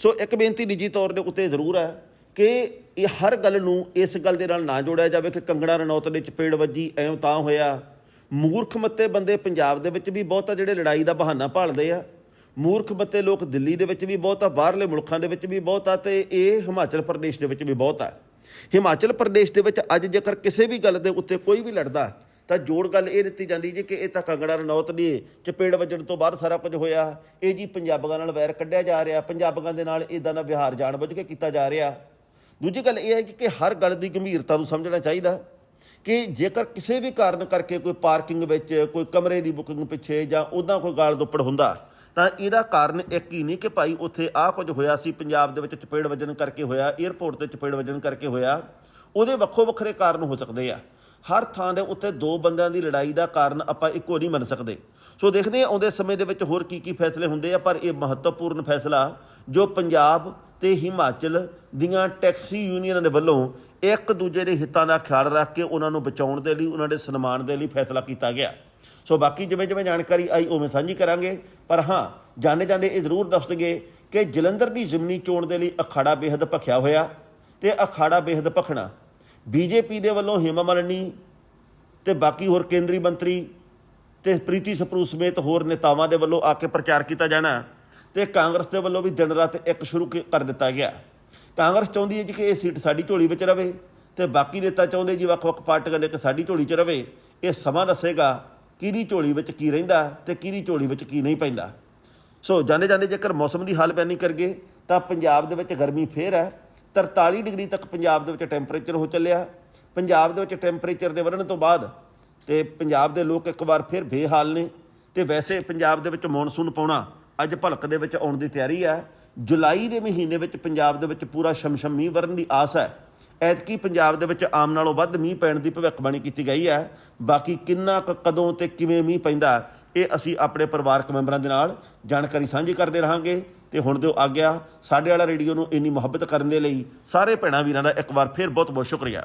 ਸੋ ਇੱਕ ਬੇਨਤੀ ਨਿੱਜੀ ਤੌਰ ਦੇ ਉੱਤੇ ਜ਼ਰੂਰ ਹੈ ਕਿ ਇਹ ਹਰ ਗੱਲ ਨੂੰ ਇਸ ਗੱਲ ਦੇ ਨਾਲ ਨਾ ਜੋੜਿਆ ਜਾਵੇ ਕਿ ਕੰਗਣਾ ਰਣੌਤ ਦੇ ਚਪੇੜ ਵੱਜੀ ਐਂ ਤਾਂ ਹੋਇਆ। ਮੂਰਖ ਮੱਤੇ ਬੰਦੇ ਪੰਜਾਬ ਦੇ ਵਿੱਚ ਵੀ ਬਹੁਤਾ ਜਿਹੜੇ ਲੜਾਈ ਦਾ ਬਹਾਨਾ ਭਾਲਦੇ ਆ। ਮੂਰਖ ਬੱਤੇ ਲੋਕ ਦਿੱਲੀ ਦੇ ਵਿੱਚ ਵੀ ਬਹੁਤ ਆ, ਬਾਹਰਲੇ ਮੁਲਕਾਂ ਦੇ ਵਿੱਚ ਵੀ ਬਹੁਤ ਆ ਤੇ ਇਹ ਹਿਮਾਚਲ ਪ੍ਰਦੇਸ਼ ਦੇ ਵਿੱਚ ਵੀ ਬਹੁਤ ਆ। ਹਿਮਾਚਲ ਪ੍ਰਦੇਸ਼ ਦੇ ਵਿੱਚ ਅੱਜ ਜੇਕਰ ਕਿਸੇ ਵੀ ਗੱਲ ਦੇ ਉੱਤੇ ਕੋਈ ਵੀ ਲੜਦਾ, ਤਾਂ ਜੋੜ ਗੱਲ ਇਹ ਦਿੱਤੀ ਜਾਂਦੀ ਜੀ ਕਿ ਇਹ ਤਾਂ ਕੰਗੜਾ ਰਣੌਤ ਦੀ ਚਪੇੜ ਵੱਜਣ ਤੋਂ ਬਾਅਦ ਸਾਰਾ ਕੁਝ ਹੋਇਆ। ਇਹ ਜੀ ਪੰਜਾਬੀਆਂ ਨਾਲ ਵੈਰ ਕੱਢਿਆ ਜਾ ਰਿਹਾ, ਪੰਜਾਬੀਆਂ ਦੇ ਨਾਲ ਇਦਾਂ ਦਾ ਵਿਹਾਰ ਜਾਣਬੁੱਝ ਕੇ ਕੀਤਾ ਜਾ ਰਿਹਾ। ਦੂਜੀ ਗੱਲ ਇਹ ਹੈ ਕਿ ਹਰ ਗੱਲ ਦੀ ਗੰਭੀਰਤਾ ਨੂੰ ਸਮਝਣਾ ਚਾਹੀਦਾ ਕਿ ਜੇਕਰ ਕਿਸੇ ਵੀ ਕਾਰਨ ਕਰਕੇ ਕੋਈ ਪਾਰਕਿੰਗ ਵਿੱਚ ਕੋਈ ਕਮਰੇ ਦੀ ਬੁਕਿੰਗ ਪਿੱਛੇ ਜਾਂ ਉਹਦਾ ਕੋਈ ਗਾਲ ਦੁੱਪੜ ਹੁੰਦਾ ਤਾਂ ਇਹਦਾ ਕਾਰਨ ਇੱਕ ਹੀ ਨਹੀਂ ਕਿ ਭਾਈ ਉੱਥੇ ਆਹ ਕੁਝ ਹੋਇਆ ਸੀ, ਪੰਜਾਬ ਦੇ ਵਿੱਚ ਚਪੇੜ ਵੱਜਣ ਕਰਕੇ ਹੋਇਆ 에ਅਰਪੋਰਟ ਤੇ ਚਪੇੜ ਵੱਜਣ ਕਰਕੇ ਹੋਇਆ। ਉਹਦੇ ਵੱਖੋ ਵੱਖਰੇ ਕਾਰਨ ਹੋ ਸਕਦੇ ਆ। ਹਰ ਥਾਂ ਦੇ ਉੱਤੇ ਦੋ ਬੰਦਿਆਂ ਦੀ ਲੜਾਈ ਦਾ ਕਾਰਨ ਆਪਾਂ ਇੱਕੋ ਨਹੀਂ ਮੰਨ ਸਕਦੇ। ਸੋ ਦੇਖਦੇ ਹਾਂ ਆਉਂਦੇ ਸਮੇਂ ਦੇ ਵਿੱਚ ਹੋਰ ਕੀ ਕੀ ਫੈਸਲੇ ਹੁੰਦੇ ਆ, ਪਰ ਇਹ ਮਹੱਤਵਪੂਰਨ ਫੈਸਲਾ ਜੋ ਪੰਜਾਬ ਤੇ ਹਿਮਾਚਲ ਦੀਆਂ ਟੈਕਸੀ ਯੂਨੀਅਨਾਂ ਦੇ ਵੱਲੋਂ ਇੱਕ ਦੂਜੇ ਦੇ ਹਿੱਤਾਂ ਦਾ ਖਿਆਲ ਰੱਖ ਕੇ ਉਹਨਾਂ ਨੂੰ ਬਚਾਉਣ ਦੇ ਲਈ, ਉਹਨਾਂ ਦੇ ਸਨਮਾਨ ਦੇ ਲਈ ਫੈਸਲਾ ਕੀਤਾ ਗਿਆ। ਸੋ ਬਾਕੀ ਜਿਵੇਂ ਜਿਵੇਂ ਜਾਣਕਾਰੀ ਆਈ, ਉਵੇਂ ਸਾਂਝੀ ਕਰਾਂਗੇ। ਪਰ ਹਾਂ ਜਾਣੇ ਜਾਂਦੇ ਇਹ ਜ਼ਰੂਰ ਦੱਸ ਕਿ ਜਲੰਧਰ ਦੀ ਜ਼ਿਮਨੀ ਚੋਣ ਦੇ ਲਈ ਅਖਾੜਾ ਬੇਹੱਦ ਭਖਿਆ ਹੋਇਆ ਤੇ ਅਖਾੜਾ ਬੇਹੱਦ ਭਖਣਾ। ਬੀਜੇਪੀ ਦੇ ਵੱਲੋਂ ਹਿਮਾ ਮਾਲਿਨੀ ਤੇ ਬਾਕੀ ਹੋਰ ਕੇਂਦਰੀ ਮੰਤਰੀ ਤੇ ਪ੍ਰੀਤੀ ਸਪਰੂ ਸਮੇਤ ਹੋਰ ਨੇਤਾਵਾਂ ਦੇ ਵੱਲੋਂ ਆ ਕੇ ਪ੍ਰਚਾਰ ਕੀਤਾ ਜਾਣਾ। ਤੇ ਕਾਂਗਰਸ ਦੇ ਵੱਲੋਂ ਵੀ ਦਿਨ ਰਾਤ ਇੱਕ ਸ਼ੁਰੂ ਕੀ- ਕਰ ਦਿੱਤਾ ਗਿਆ। ਕਾਂਗਰਸ ਚਾਹੁੰਦੀ ਹੈ ਜੀ ਕਿ ਇਹ ਸੀਟ ਸਾਡੀ ਝੋਲੀ ਵਿੱਚ ਰਵੇ ਤੇ ਬਾਕੀ ਨੇਤਾ ਚਾਹੁੰਦੇ ਜੀ ਵੱਖ-ਵੱਖ ਪਾਰਟੀਆਂ ਦੇ ਕਿ ਸਾਡੀ ਝੋਲੀ 'ਚ ਰਵੇ। ਇਹ ਸਮਾਂ ਦੱਸੇਗਾ ਕਿਹਦੀ ਝੋਲੀ ਵਿੱਚ ਕੀ ਰਹਿੰਦਾ ਤੇ ਕਿਹਦੀ ਝੋਲੀ ਵਿੱਚ ਕੀ ਨਹੀਂ ਪੈਂਦਾ। ਸੋ ਜਾਣੇ ਜਾਣੇ ਜੇਕਰ ਮੌਸਮ ਦੀ ਹਾਲ ਬਿਆਨੀ ਕਰਗੇ ਤਾਂ ਪੰਜਾਬ ਦੇ ਵਿੱਚ ਗਰਮੀ ਫੇਰ ਹੈ। 43 ਡਿਗਰੀ ਤੱਕ ਪੰਜਾਬ ਦੇ ਵਿੱਚ ਟੈਂਪਰੇਚਰ ਹੋ ਚੱਲਿਆ। ਪੰਜਾਬ ਦੇ ਵਿੱਚ ਟੈਂਪਰੇਚਰ ਦੇ ਵਧਣ ਤੋਂ ਬਾਅਦ ਤੇ ਪੰਜਾਬ ਦੇ ਲੋਕ ਇੱਕ ਵਾਰ ਫਿਰ ਬੇਹਾਲ ਨੇ ਤੇ ਵੈਸੇ ਪੰਜਾਬ ਦੇ ਵਿੱਚ ਮੌਨਸੂਨ ਪਾਉਣਾ ਅੱਜ ਭਲਕ ਦੇ ਵਿੱਚ ਆਉਣ ਦੀ ਤਿਆਰੀ ਹੈ। ਜੁਲਾਈ ਦੇ ਮਹੀਨੇ ਵਿੱਚ ਪੰਜਾਬ ਦੇ ਵਿੱਚ ਪੂਰਾ ਸ਼ਮਸ਼ਮ ਮੀਂਹ ਵਰਨ ਦੀ ਆਸ ਹੈ। ਐਤਕੀ ਪੰਜਾਬ ਦੇ ਵਿੱਚ ਆਮ ਨਾਲੋਂ ਵੱਧ ਮੀਂਹ ਪੈਣ ਦੀ ਭਵਿੱਖਬਾਣੀ ਕੀਤੀ ਗਈ ਹੈ। ਬਾਕੀ ਕਿੰਨਾ ਕੁ ਕਦੋਂ ਤੇ ਕਿਵੇਂ ਮੀਂਹ ਪੈਂਦਾ, ਇਹ ਅਸੀਂ ਆਪਣੇ ਪਰਿਵਾਰਕ ਮੈਂਬਰਾਂ ਦੇ ਨਾਲ ਜਾਣਕਾਰੀ ਸਾਂਝੀ ਕਰਦੇ ਰਹਾਂਗੇ। ਤੇ ਹੁਣ ਦਿਓ ਆਗਿਆ, ਸਾਡੇ ਵਾਲਾ ਰੇਡੀਓ ਨੂੰ ਇੰਨੀ ਮੁਹੱਬਤ ਕਰਨ ਦੇ ਲਈ ਸਾਰੇ ਭੈਣਾਂ ਵੀਰਾਂ ਦਾ ਇੱਕ ਵਾਰ ਫਿਰ ਬਹੁਤ ਬਹੁਤ ਸ਼ੁਕਰੀਆ।